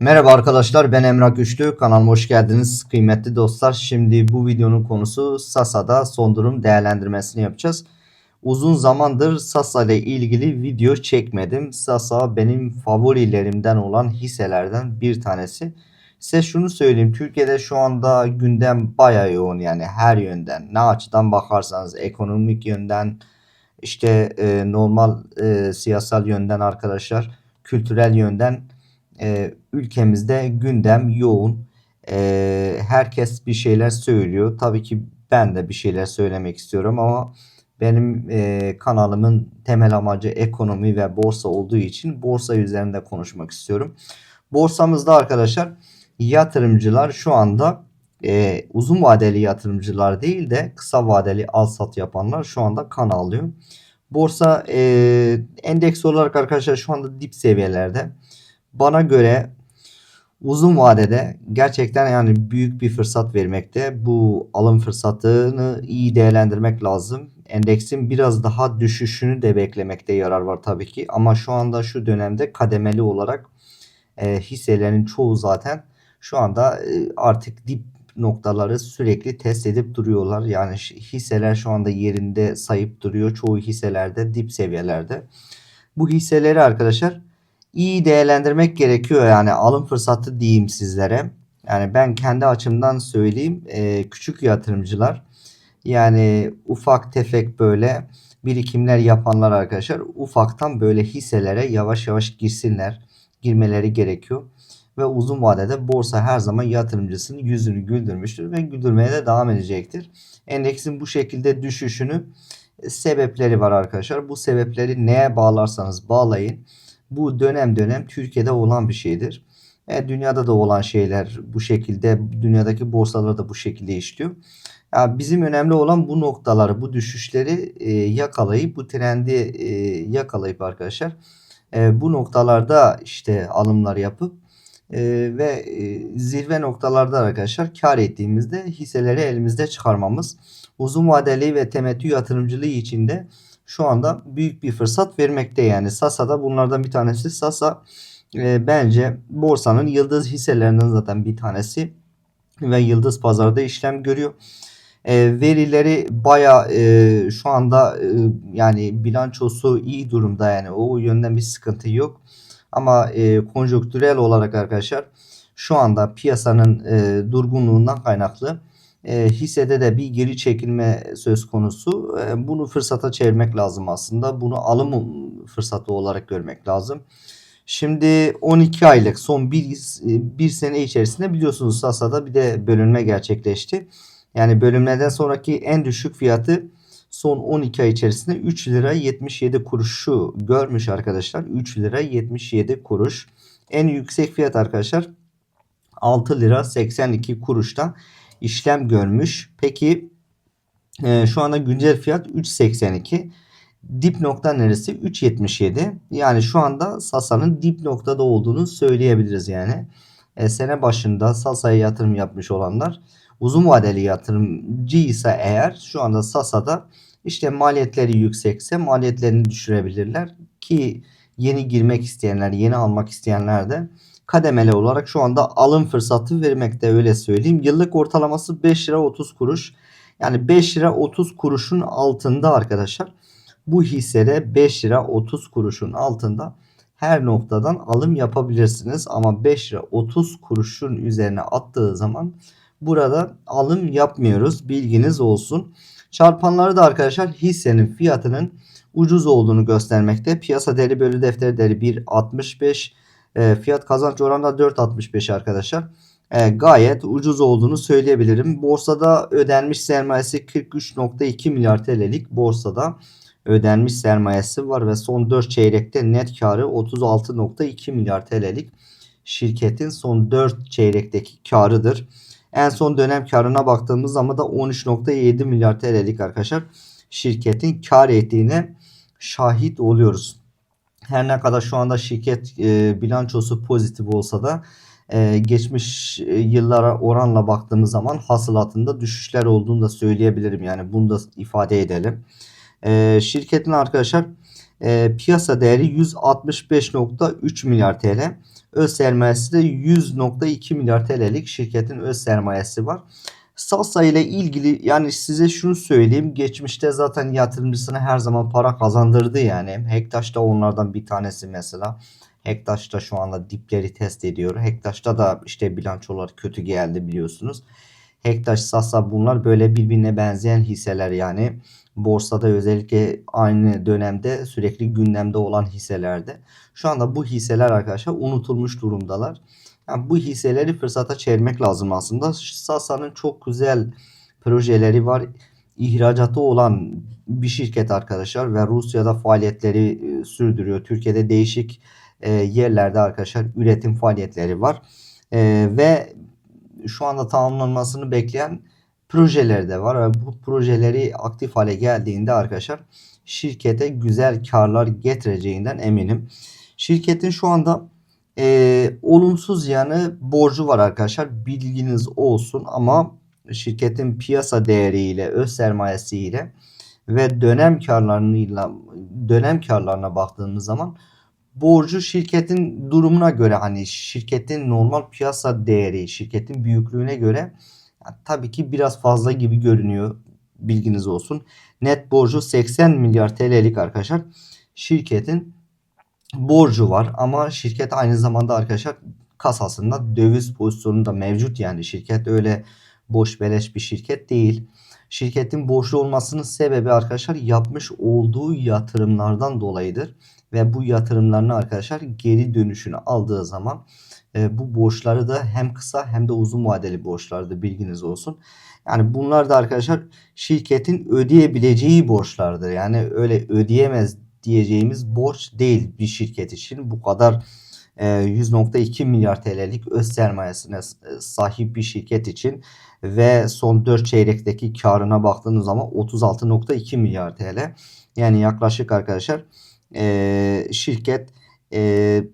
Merhaba arkadaşlar ben Emrah Güçlü kanalıma hoş geldiniz kıymetli dostlar. Şimdi bu videonun konusu Sasa'da son durum değerlendirmesini yapacağız. Uzun zamandır Sasa ile ilgili video çekmedim. Sasa benim favorilerimden olan hisselerden bir tanesi. Size şunu söyleyeyim Türkiye'de şu anda gündem baya yoğun yani her yönden ne açıdan bakarsanız ekonomik yönden işte e, normal e, siyasal yönden arkadaşlar kültürel yönden e, ülkemizde gündem yoğun. E, herkes bir şeyler söylüyor. Tabii ki ben de bir şeyler söylemek istiyorum ama benim e, kanalımın temel amacı ekonomi ve borsa olduğu için borsa üzerinde konuşmak istiyorum. Borsamızda arkadaşlar yatırımcılar şu anda e, uzun vadeli yatırımcılar değil de kısa vadeli al sat yapanlar şu anda kan alıyor. Borsa e, endeks olarak arkadaşlar şu anda dip seviyelerde. Bana göre uzun vadede gerçekten yani büyük bir fırsat vermekte. Bu alım fırsatını iyi değerlendirmek lazım. Endeksin biraz daha düşüşünü de beklemekte yarar var tabii ki. Ama şu anda şu dönemde kademeli olarak e, hisselerin çoğu zaten şu anda e, artık dip noktaları sürekli test edip duruyorlar. Yani hisseler şu anda yerinde sayıp duruyor. Çoğu hisselerde dip seviyelerde. Bu hisseleri arkadaşlar iyi değerlendirmek gerekiyor yani alım fırsatı diyeyim sizlere. Yani ben kendi açımdan söyleyeyim e, küçük yatırımcılar yani ufak tefek böyle birikimler yapanlar arkadaşlar ufaktan böyle hisselere yavaş yavaş girsinler girmeleri gerekiyor. Ve uzun vadede borsa her zaman yatırımcısının yüzünü güldürmüştür ve güldürmeye de devam edecektir. Endeksin bu şekilde düşüşünü e, sebepleri var arkadaşlar. Bu sebepleri neye bağlarsanız bağlayın bu dönem dönem Türkiye'de olan bir şeydir. E, dünyada da olan şeyler bu şekilde, dünyadaki borsalar da bu şekilde işliyor. Ya bizim önemli olan bu noktaları, bu düşüşleri e, yakalayıp, bu trendi e, yakalayıp arkadaşlar e, bu noktalarda işte alımlar yapıp e, ve e, zirve noktalarda arkadaşlar kar ettiğimizde hisseleri elimizde çıkarmamız uzun vadeli ve temettü yatırımcılığı içinde şu anda büyük bir fırsat vermekte yani. Sasa da bunlardan bir tanesi. Sasa e, bence borsanın yıldız hisselerinden zaten bir tanesi ve yıldız pazarda işlem görüyor. E, verileri baya e, şu anda e, yani bilançosu iyi durumda yani o yönden bir sıkıntı yok. Ama e, konjonktürel olarak arkadaşlar şu anda piyasanın e, durgunluğundan kaynaklı e, hissede de bir geri çekilme söz konusu. E, bunu fırsata çevirmek lazım aslında. Bunu alım fırsatı olarak görmek lazım. Şimdi 12 aylık son bir, bir sene içerisinde biliyorsunuz Sasa'da bir de bölünme gerçekleşti. Yani bölünmeden sonraki en düşük fiyatı son 12 ay içerisinde 3 lira 77 kuruşu görmüş arkadaşlar. 3 lira 77 kuruş. En yüksek fiyat arkadaşlar 6 lira 82 kuruşta işlem görmüş. Peki e, şu anda güncel fiyat 3.82. Dip nokta neresi? 3.77. Yani şu anda Sasa'nın dip noktada olduğunu söyleyebiliriz yani. E, sene başında Sasa'ya yatırım yapmış olanlar uzun vadeli yatırımcı ise eğer şu anda Sasa'da işte maliyetleri yüksekse maliyetlerini düşürebilirler ki yeni girmek isteyenler, yeni almak isteyenler de kademeli olarak şu anda alım fırsatı vermekte öyle söyleyeyim. Yıllık ortalaması 5 lira 30 kuruş. Yani 5 lira 30 kuruşun altında arkadaşlar. Bu hissede 5 lira 30 kuruşun altında her noktadan alım yapabilirsiniz. Ama 5 lira 30 kuruşun üzerine attığı zaman burada alım yapmıyoruz. Bilginiz olsun. Çarpanları da arkadaşlar hissenin fiyatının ucuz olduğunu göstermekte. Piyasa değeri bölü defter değeri 1.65 e, fiyat kazanç oranı da 4.65 arkadaşlar. E, gayet ucuz olduğunu söyleyebilirim. Borsada ödenmiş sermayesi 43.2 milyar TL'lik borsada ödenmiş sermayesi var ve son 4 çeyrekte net karı 36.2 milyar TL'lik şirketin son 4 çeyrekteki karıdır. En son dönem karına baktığımız zaman da 13.7 milyar TL'lik arkadaşlar şirketin kar ettiğine şahit oluyoruz. Her ne kadar şu anda şirket e, bilançosu pozitif olsa da e, geçmiş e, yıllara oranla baktığımız zaman hasılatında düşüşler olduğunu da söyleyebilirim. Yani bunu da ifade edelim. E, şirketin arkadaşlar E, piyasa değeri 165.3 milyar TL. Öz sermayesi de 100.2 milyar TL'lik şirketin öz sermayesi var. Salsa ile ilgili yani size şunu söyleyeyim. Geçmişte zaten yatırımcısına her zaman para kazandırdı yani. Hektaş da onlardan bir tanesi mesela. Hektaş da şu anda dipleri test ediyor. Hektaş'ta da işte bilançolar kötü geldi biliyorsunuz. Hektaş, Sasa bunlar böyle birbirine benzeyen hisseler yani. Borsada özellikle aynı dönemde sürekli gündemde olan hisselerde. Şu anda bu hisseler arkadaşlar unutulmuş durumdalar. Yani bu hisseleri fırsata çevirmek lazım aslında. Sasa'nın çok güzel projeleri var. İhracatı olan bir şirket arkadaşlar ve Rusya'da faaliyetleri e, sürdürüyor. Türkiye'de değişik e, yerlerde arkadaşlar üretim faaliyetleri var. E, ve şu anda tamamlanmasını bekleyen projeler de var. Bu projeleri aktif hale geldiğinde arkadaşlar şirkete güzel karlar getireceğinden eminim. Şirketin şu anda e, olumsuz yanı borcu var arkadaşlar. Bilginiz olsun ama şirketin piyasa değeriyle, öz sermayesiyle ve dönem karlarıyla dönem karlarına baktığımız zaman borcu şirketin durumuna göre hani şirketin normal piyasa değeri, şirketin büyüklüğüne göre yani tabii ki biraz fazla gibi görünüyor. Bilginiz olsun. Net borcu 80 milyar TL'lik arkadaşlar. Şirketin borcu var ama şirket aynı zamanda arkadaşlar kasasında döviz pozisyonu da mevcut yani şirket öyle boş beleş bir şirket değil. Şirketin borçlu olmasının sebebi arkadaşlar yapmış olduğu yatırımlardan dolayıdır ve bu yatırımlarını arkadaşlar geri dönüşünü aldığı zaman e, bu borçları da hem kısa hem de uzun vadeli borçlardı bilginiz olsun. Yani bunlar da arkadaşlar şirketin ödeyebileceği borçlardır. Yani öyle ödeyemez diyeceğimiz borç değil bir şirket için. Bu kadar e, 100.2 milyar TL'lik öz sermayesine e, sahip bir şirket için ve son 4 çeyrekteki karına baktığınız zaman 36.2 milyar TL. Yani yaklaşık arkadaşlar e, şirket e,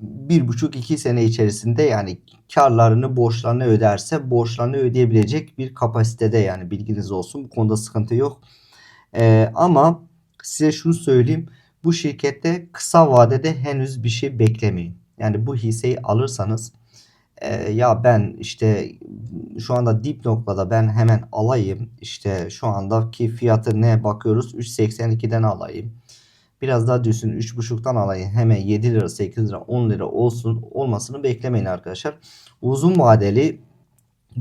bir buçuk iki sene içerisinde yani karlarını borçlarını öderse borçlarını ödeyebilecek bir kapasitede yani bilginiz olsun bu konuda sıkıntı yok. E, ama size şunu söyleyeyim bu şirkette kısa vadede henüz bir şey beklemeyin. Yani bu hisseyi alırsanız e, ya ben işte şu anda dip noktada ben hemen alayım. İşte şu andaki fiyatı ne bakıyoruz 3.82'den alayım. Biraz daha düşsün 3.5'tan alayım. Hemen 7 lira 8 lira 10 lira olsun olmasını beklemeyin arkadaşlar. Uzun vadeli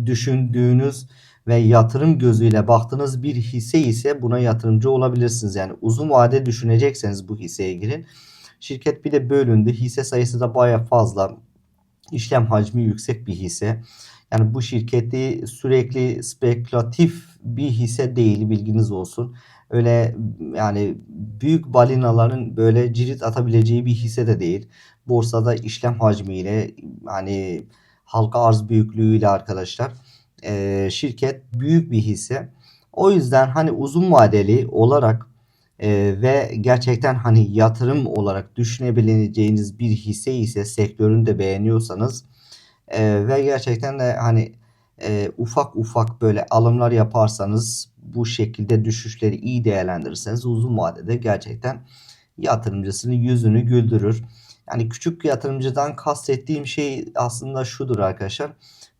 düşündüğünüz ve yatırım gözüyle baktığınız bir hisse ise buna yatırımcı olabilirsiniz. Yani uzun vade düşünecekseniz bu hisseye girin. Şirket bir de bölündü. Hisse sayısı da baya fazla. İşlem hacmi yüksek bir hisse. Yani bu şirketi sürekli spekülatif bir hisse değil bilginiz olsun. Öyle yani büyük balinaların böyle cirit atabileceği bir hisse de değil. Borsada işlem hacmiyle hani halka arz büyüklüğüyle arkadaşlar e, şirket büyük bir hisse. O yüzden hani uzun vadeli olarak e, ve gerçekten hani yatırım olarak düşünebileceğiniz bir hisse ise sektörünü de beğeniyorsanız e, ve gerçekten de hani e, ufak ufak böyle alımlar yaparsanız bu şekilde düşüşleri iyi değerlendirirseniz uzun vadede gerçekten yatırımcısının yüzünü güldürür. Yani küçük yatırımcıdan kastettiğim şey aslında şudur arkadaşlar.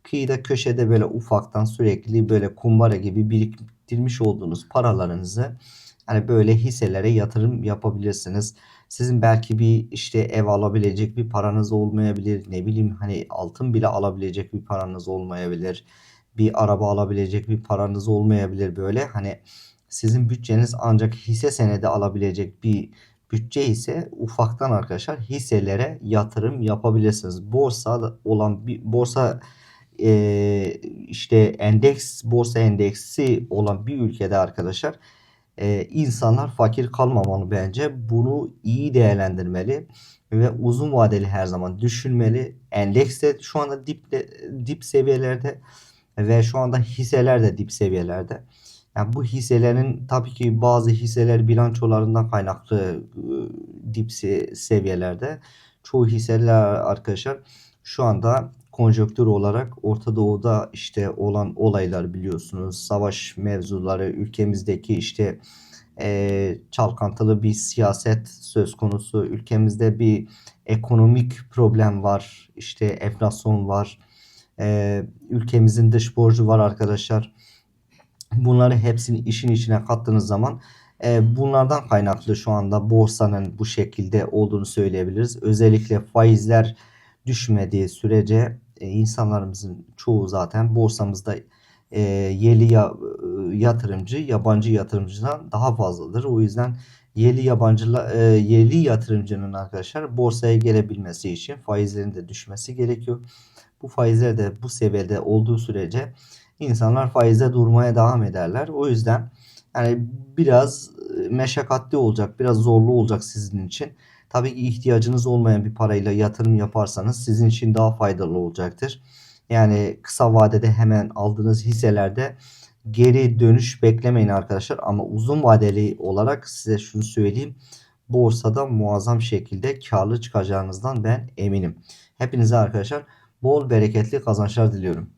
Kıyıda köşede böyle ufaktan sürekli böyle kumbara gibi biriktirmiş olduğunuz paralarınızı hani böyle hisselere yatırım yapabilirsiniz. Sizin belki bir işte ev alabilecek bir paranız olmayabilir. Ne bileyim hani altın bile alabilecek bir paranız olmayabilir. Bir araba alabilecek bir paranız olmayabilir böyle. Hani sizin bütçeniz ancak hisse senedi alabilecek bir bütçe ise ufaktan arkadaşlar hisselere yatırım yapabilirsiniz. Borsa olan bir borsa e, işte endeks borsa endeksi olan bir ülkede arkadaşlar e, insanlar fakir kalmamalı bence. Bunu iyi değerlendirmeli ve uzun vadeli her zaman düşünmeli. Endeks de şu anda dip, dip seviyelerde ve şu anda hisseler de dip seviyelerde. Yani bu hisselerin tabii ki bazı hisseler bilançolarından kaynaklı dip seviyelerde. Çoğu hisseler arkadaşlar şu anda konjonktür olarak Orta Doğu'da işte olan olaylar biliyorsunuz. Savaş mevzuları, ülkemizdeki işte e, çalkantılı bir siyaset söz konusu. Ülkemizde bir ekonomik problem var. İşte enflasyon var. E, ülkemizin dış borcu var arkadaşlar. Bunları hepsini işin içine kattığınız zaman e, bunlardan kaynaklı şu anda borsanın bu şekilde olduğunu söyleyebiliriz. Özellikle faizler düşmediği sürece e, insanlarımızın çoğu zaten borsamızda e, yerli ya, e, yatırımcı yabancı yatırımcıdan daha fazladır. O yüzden yerli yabancı e, yerli yatırımcının arkadaşlar borsaya gelebilmesi için faizlerin de düşmesi gerekiyor. Bu faizler de bu seviyede olduğu sürece insanlar faizde durmaya devam ederler. O yüzden yani biraz e, meşakkatli olacak, biraz zorlu olacak sizin için. Tabii ki ihtiyacınız olmayan bir parayla yatırım yaparsanız sizin için daha faydalı olacaktır. Yani kısa vadede hemen aldığınız hisselerde geri dönüş beklemeyin arkadaşlar. Ama uzun vadeli olarak size şunu söyleyeyim. Borsada muazzam şekilde karlı çıkacağınızdan ben eminim. Hepinize arkadaşlar bol bereketli kazançlar diliyorum.